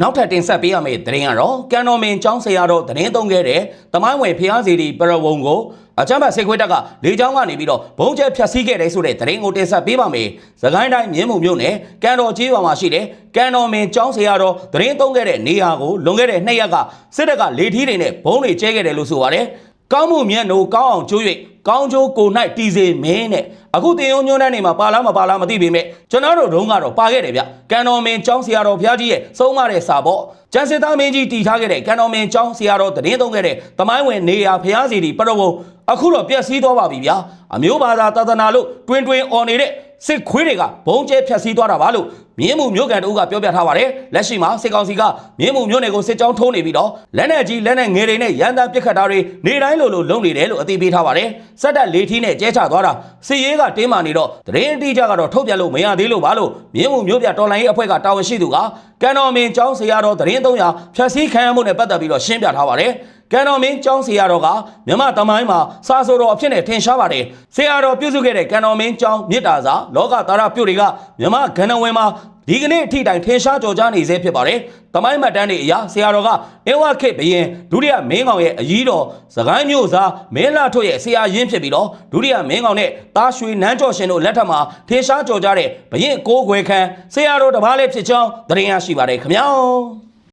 နောက်ထပ်တင်ဆက်ပေးရမယ့်သတင်းကတော့ကန်တော်မင်ကျောင်းဆရာတော်သတင်းသုံးခဲ့တဲ့တမိုင်းဝင်ဖျားစီဒီပရဝုံကိုအချမ်းဘတ်စေခွေးတက်ကလေချောင်းကနေပြီးတော့ဘုံကျဲဖြတ်စည်းခဲ့တယ်ဆိုတဲ့သတင်းကိုတင်ဆက်ပေးပါမယ်။သခိုင်းတိုင်းမြင်းမုံမြို့နယ်ကန်တော်ကြီးရွာမှာရှိတဲ့ကန်တော်မင်ကျောင်းဆရာတော်သတင်းသုံးခဲ့တဲ့နေရာကိုလွန်ခဲ့တဲ့နှစ်ရက်ကစစ်တပ်ကလေထီးတွေနဲ့ဘုံတွေကျဲခဲ့တယ်လို့ဆိုပါတယ်။ ကောင်းမှုမြတ်နိုးကောင်းအောင်ကျိုး၍ကောင်းကျိုးကို၌တည်စေမင်းနဲ့အခုတင်ယုံညွန်းတဲ့နေမှာပါလားမပါလားမသိပေမဲ့ကျွန်တော်တို့တုန်းကတော့ပါခဲ့တယ်ဗျကန်တော်မင်ကျောင်းဆရာတော်ဘုရားကြီးရဲ့ဆုံးမတဲ့စာပေါ့ကျန်စစ်သားမင်းကြီးတည်ထားခဲ့တဲ့ကန်တော်မင်ကျောင်းဆရာတော်တည်င်းသုံးခဲ့တဲ့တမိုင်းဝင်နေရာဘုရားစီတီပရဝုံအခုတော့ပြည့်စည်သွားပါပြီဗျာအမျိုးဘာသာသာသနာလို့တွင်တွင်អော်နေတဲ့ စစ်ခွေးတွေကဘုံကျဲဖြတ်စည်းသွားတာပါလို့မြင်းမှုမြို့ကန်တို့ကပြောပြထားပါတယ်လက်ရှိမှာစစ်ကောင်စီကမြင်းမှုမြို့နယ်ကိုစစ်ကြောင်းထိုးနေပြီးတော့လက်နက်ကြီးလက်နက်ငယ်တွေနဲ့ရန်တမ်းပစ်ခတ်တာတွေနေတိုင်းလိုလိုလုပ်နေတယ်လို့အသိပေးထားပါတယ်စက်တက်လေးထီးနဲ့ကျဲချသွားတာစစ်ရေးကတင်းမာနေတော့တရင်အတိအကျကတော့ထုတ်ပြလို့မရသေးလို့ပါလို့မြင်းမှုမြို့ပြတော်လိုင်းရေးအဖွဲ့ကတာဝန်ရှိသူကကန်တော်မင်ကျောင်းဆရာတော်တရင်300ဖြတ်စည်းခံရမှုနဲ့ပတ်သက်ပြီးတော့ရှင်းပြထားပါတယ် ကန်တော်မင်းကျောင်းဆရာတော်ကမြမတမိုင်းမှာစာဆိုတော်အဖြစ်နဲ့ထင်ရှားပါတယ်ဆရာတော်ပြုစုခဲ့တဲ့ကန်တော်မင်းကျောင်းမြစ်တာစာလောကသားရပြုတ်တွေကမြမကဏ္ဍဝင်မှာဒီကနေ့အထိတိုင်ထင်ရှားကြော်ကြားနေစေဖြစ်ပါတယ်။တမိုင်းမှတ်တမ်းတွေအရဆရာတော်ကအင်းဝခေတ်ဘရင်ဒုတိယမင်းကောင်ရဲ့အကြီးတော်စကိုင်းမျိုးသားမင်းလာထွတ်ရဲ့ဆရာရင်းဖြစ်ပြီးတော့ဒုတိယမင်းကောင်နဲ့တားရွှေနန်းကျော်ရှင်တို့လက်ထက်မှာထင်ရှားကြော်ကြားတဲ့ဘရင်ကိုးခွေခန်းဆရာတော်တစ်ပါးလေးဖြစ်ကြောင်းသတင်းရရှိပါတယ်ခင်ဗျာ။